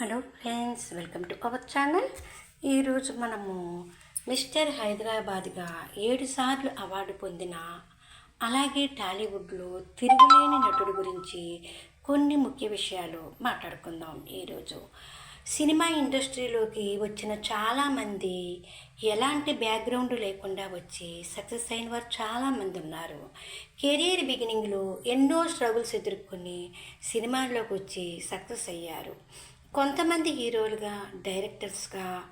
Hello friends welcome to our channel. ఈరోజు మనము mister హైదరాబాద్గా ఏడుసార్లు award పొందిన అలాగే టాలీవుడ్లో తిరుగులేని నటుడు గురించి కొన్ని ముఖ్య విషయాలు మాట్లాడుకుందాం ఈరోజు. సినిమా ఇండస్ట్రీలోకి వచ్చిన చాలామంది ఎలాంటి బ్యాక్గ్రౌండ్ లేకుండా వచ్చి సక్సెస్ అయిన వారు చాలామంది ఉన్నారు. కెరీర్ బిగినింగ్లో ఎన్నో స్ట్రగుల్స్ ఎదుర్కొని సినిమాల్లోకి వచ్చి సక్సెస్ అయ్యారు. కొంతమంది హీరోలుగా డైరెక్టర్స్గా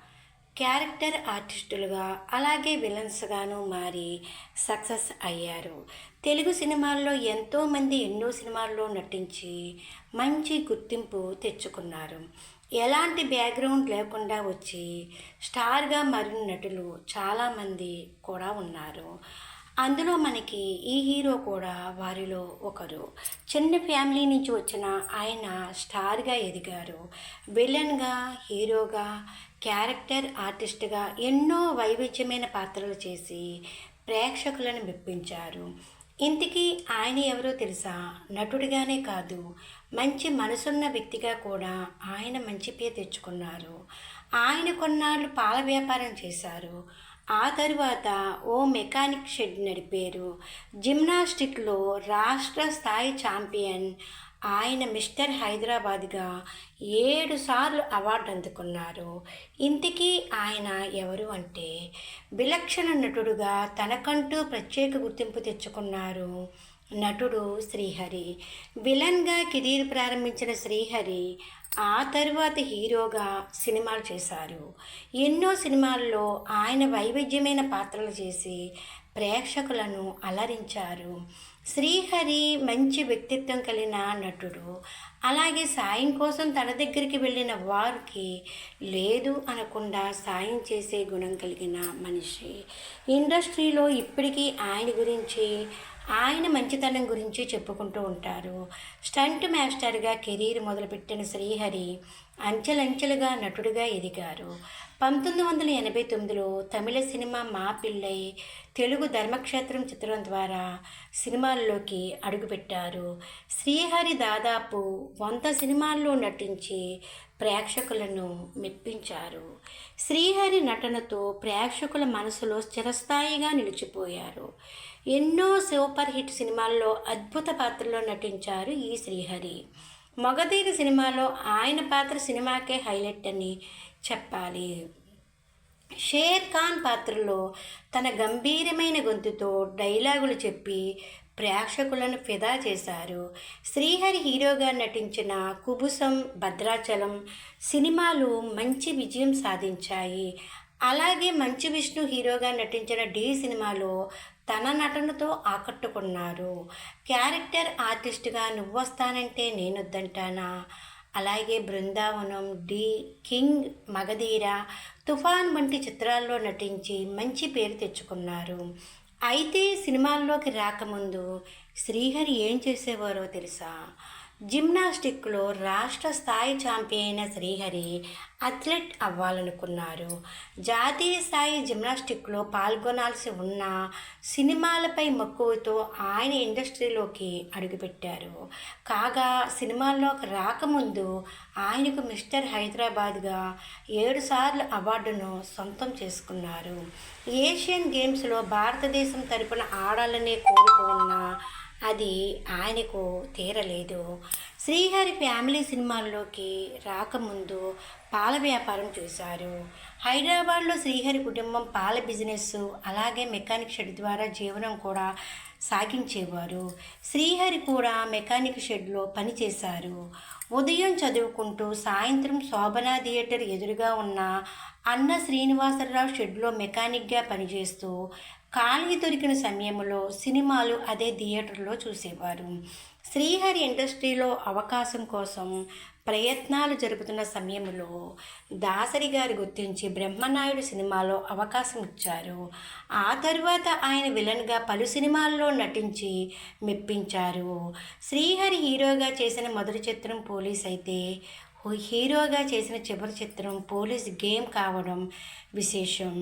క్యారెక్టర్ ఆర్టిస్టులుగా అలాగే విలన్స్గాను మారి సక్సెస్ అయ్యారు. తెలుగు సినిమాల్లో ఎంతోమంది ఎన్నో సినిమాల్లో నటించి మంచి గుర్తింపు తెచ్చుకున్నారు. ఎలాంటి బ్యాక్గ్రౌండ్ లేకుండా వచ్చి స్టార్గా మారిన నటులు చాలామంది కూడా ఉన్నారు. అందులో మనకి ఈ హీరో కూడా వారిలో ఒకరు. చిన్న ఫ్యామిలీ నుంచి వచ్చిన ఆయన స్టార్గా ఎదిగారు. విలన్గా హీరోగా క్యారెక్టర్ ఆర్టిస్ట్గా ఎన్నో వైవిధ్యమైన పాత్రలు చేసి ప్రేక్షకులను మెప్పించారు. ఇంతకీ ఆయన ఎవరో తెలుసా? నటుడిగానే కాదు మంచి మనసున్న వ్యక్తిగా కూడా ఆయన మంచి పేరు తెచ్చుకున్నారు. ఆయన కొన్నాళ్ళు పాల వ్యాపారం చేశారు. ఆ తరువాత ఓ మెకానిక్ షెడ్ నడిపారు. జిమ్నాస్టిక్లో రాష్ట్ర స్థాయి ఛాంపియన్ ఆయన మిస్టర్ హైదరాబాద్గా ఏడు సార్లు అవార్డు అందుకున్నారు. ఇంతకీ ఆయన ఎవరు అంటే విలక్షణ నటుడుగా తనకంటూ ప్రత్యేక గుర్తింపు తెచ్చుకున్నారు. నటుడు శ్రీహరి. విలన్గా కెరీర్ ప్రారంభించిన శ్రీహరి ఆ తర్వాత హీరోగా సినిమాలు చేశారు. ఎన్నో సినిమాల్లో ఆయన వైవిధ్యమైన పాత్రలు చేసి ప్రేక్షకులను అలరించారు. శ్రీహరి మంచి వ్యక్తిత్వం కలిగిన నటుడు. అలాగే సాయం కోసం తన దగ్గరికి వెళ్ళిన వారికి లేదు అనకుండా సాయం చేసే గుణం కలిగిన మనిషి. ఇండస్ట్రీలో ఇప్పటికీ ఆయన గురించి ఆయన మంచితనం గురించి చెప్పుకుంటూ ఉంటారు. స్టంట్ మాస్టర్గా కెరీర్ మొదలుపెట్టిన శ్రీహరి అంచెలంచెలుగా నటుడిగా ఎదిగారు. పంతొమ్మిది వందల ఎనభై తొమ్మిదిలో తమిళ సినిమా మా పిల్లై తెలుగు ధర్మక్షేత్రం చిత్రం ద్వారా సినిమాల్లోకి అడుగుపెట్టారు. శ్రీహరి దాదాపు వంద సినిమాల్లో నటించి ప్రేక్షకులను మెప్పించారు. శ్రీహరి నటనతో ప్రేక్షకుల మనసులో స్థిరస్థాయిగా నిలిచిపోయారు. ఎన్నో సూపర్ హిట్ సినిమాల్లో అద్భుత పాత్రలో నటించారు ఈ శ్రీహరి. మగధీర సినిమాలో ఆయన పాత్ర సినిమాకే హైలైట్ అని చెప్పాలి. షేర్ ఖాన్ పాత్రలో తన గంభీరమైన గొంతుతో డైలాగులు చెప్పి ప్రేక్షకులను ఫిదా చేశారు. శ్రీహరి హీరోగా నటించిన కుబుసం భద్రాచలం సినిమాలు మంచి విజయం సాధించాయి. అలాగే మంచు విష్ణు హీరోగా నటించిన డి సినిమాలో తన నటనతో ఆకట్టుకున్నారు. క్యారెక్టర్ ఆర్టిస్ట్గా నువ్వొస్తానంటే నేనొద్దంటానా? అలాగే బృందావనం డి. కింగ్ మగధీర తుఫాన్ వంటి చిత్రాల్లో నటించి మంచి పేరు తెచ్చుకున్నారు. అయితే సినిమాల్లోకి రాకముందు శ్రీహరి ఏం చేసేవారో తెలుసా? జిమ్నాస్టిక్లో రాష్ట్ర స్థాయి ఛాంపియన్ అయిన శ్రీహరి అథ్లెట్ అవ్వాలనుకున్నారు. జాతీయ స్థాయి జిమ్నాస్టిక్లో పాల్గొనాల్సి ఉన్న సినిమాలపై మక్కువతో ఆయన ఇండస్ట్రీలోకి అడుగుపెట్టారు. కాగా సినిమాల్లోకి రాకముందు ఆయనకు మిస్టర్ హైదరాబాద్గా ఏడుసార్లు అవార్డును సొంతం చేసుకున్నారు. ఏషియన్ గేమ్స్లో భారతదేశం తరపున ఆడాలనే కోరిక అది ఆయనకు తీరలేదు. శ్రీహరి ఫ్యామిలీ సినిమాల్లోకి రాకముందు పాల వ్యాపారం చేశారు. హైదరాబాద్లో శ్రీహరి కుటుంబం పాల బిజినెస్ అలాగే మెకానిక్ షెడ్ ద్వారా జీవనం కూడా సాగించేవారు. శ్రీహరి కూడా మెకానిక్ షెడ్లో పనిచేశారు. ఉదయం చదువుకుంటూ సాయంత్రం శోభనా థియేటర్ ఎదురుగా ఉన్న అన్న శ్రీనివాసరావు షెడ్లో మెకానిక్గా పనిచేస్తూ ఖాళీ దొరికిన సమయంలో సినిమాలు అదే థియేటర్లో చూసేవారు. శ్రీహరి ఇండస్ట్రీలో అవకాశం కోసం ప్రయత్నాలు జరుపుతున్న సమయంలో దాసరి గారు గుర్తించి బ్రహ్మనాయుడు సినిమాలో అవకాశం ఇచ్చారు. ఆ తర్వాత ఆయన విలన్గా పలు సినిమాల్లో నటించి మెప్పించారు. శ్రీహరి హీరోగా చేసిన మొదటి చిత్రం పోలీస్ అయితే హీరోగా చేసిన చివరి చిత్రం పోలీస్ గేమ్ కావడం విశేషం.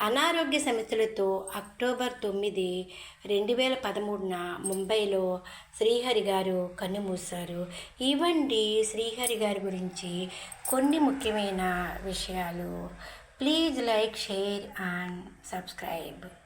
అనారోగ్య సమస్యలతో అక్టోబర్ తొమ్మిది రెండు వేల పదమూడున ముంబైలో శ్రీహరి గారు కన్నుమూశారు. ఇవ్వండి శ్రీహరి గారి గురించి కొన్ని ముఖ్యమైన విషయాలు. Please like share and subscribe.